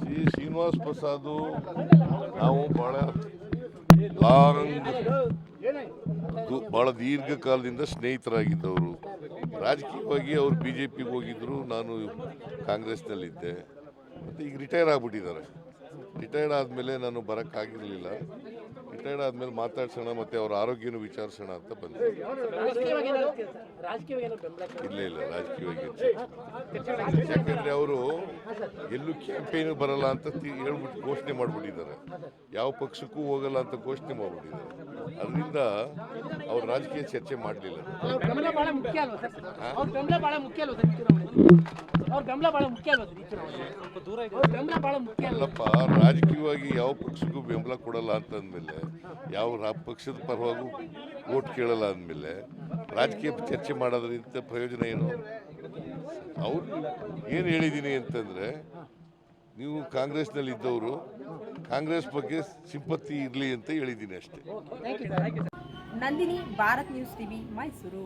ಶ್ರೀ ಶ್ರೀನಿವಾಸ್ ಪ್ರಸಾದ್, ನಾವು ಬಹಳ ಲಾಂಗ್ ಬಹಳ ದೀರ್ಘಕಾಲದಿಂದ ಸ್ನೇಹಿತರಾಗಿದ್ದವರು. ರಾಜಕೀಯವಾಗಿ ಅವರು ಬಿ ಜೆ ಪಿಗೆ ಹೋಗಿದ್ರು, ನಾನು ಕಾಂಗ್ರೆಸ್ನಲ್ಲಿದ್ದೆ. ಮತ್ತು ಈಗ ರಿಟೈರ್ ಆಗಿಬಿಟ್ಟಿದ್ದಾರೆ. ರಿಟೈರ್ಡ್ ಆದಮೇಲೆ ನಾನು ಬರೋಕ್ಕಾಗಿರಲಿಲ್ಲ. ರಿಟೈರ್ಡ್ ಆದಮೇಲೆ ಮಾತಾಡ್ಸೋಣ ಮತ್ತು ಅವ್ರ ಆರೋಗ್ಯನೂ ವಿಚಾರಿಸೋಣ ಅಂತ ಬಂದೆ. ಇಲ್ಲ ಇಲ್ಲ ರಾಜಕೀಯವಾಗಿ ಯಾಕಂದರೆ ಅವರು ಎಲ್ಲೂ ಕ್ಯಾಂಪೇನು ಬರಲ್ಲ ಅಂತ ಹೇಳ್ಬಿಟ್ಟು ಘೋಷಣೆ ಮಾಡ್ಬಿಟ್ಟಿದ್ದಾರೆ. ಯಾವ ಪಕ್ಷಕ್ಕೂ ಹೋಗಲ್ಲ ಅಂತ ಘೋಷಣೆ ಮಾಡ್ಬಿಟ್ಟಿದ್ದಾರೆ. ಅದರಿಂದ ಅವ್ರು ರಾಜಕೀಯ ಚರ್ಚೆ ಮಾಡಲಿಲ್ಲ. ಅವ್ರ ಬೆಂಬಲ ಬಹಳ ಮುಖ್ಯ ಅಲ್ವಾ ಬೆಂಬಲ ಬಹಳ ಮುಖ್ಯ ಅಲ್ಲಪ್ಪ ರಾಜಕೀಯವಾಗಿ ಯಾವ ಪಕ್ಷಕ್ಕೂ ಬೆಂಬಲ ಕೊಡಲ್ಲ ಅಂತಂದ್ಮೇಲೆ ಯಾವ ರಾ- ಪಕ್ಷದ ಪರವಾಗೂ ಓಟ್ ಕೇಳಲ್ಲ ಅಂದಮೇಲೆ ರಾಜಕೀಯ ಚರ್ಚೆ ಮಾಡೋದ್ರಿಂದ ಪ್ರಯೋಜನ ಏನು? ಅವ್ರು ಏನು ಹೇಳಿದ್ದೀನಿ ಅಂತಂದರೆ ನೀವು ಕಾಂಗ್ರೆಸ್ನಲ್ಲಿ ಇದ್ದವರು ಕಾಂಗ್ರೆಸ್ ಬಗ್ಗೆ ಸಿಂಪತ್ತಿ ಇರಲಿ ಅಂತ ಹೇಳಿದ್ದೀನಿ ಅಷ್ಟೇ. Thank you sir Nandini Bharat news TV Mysuru.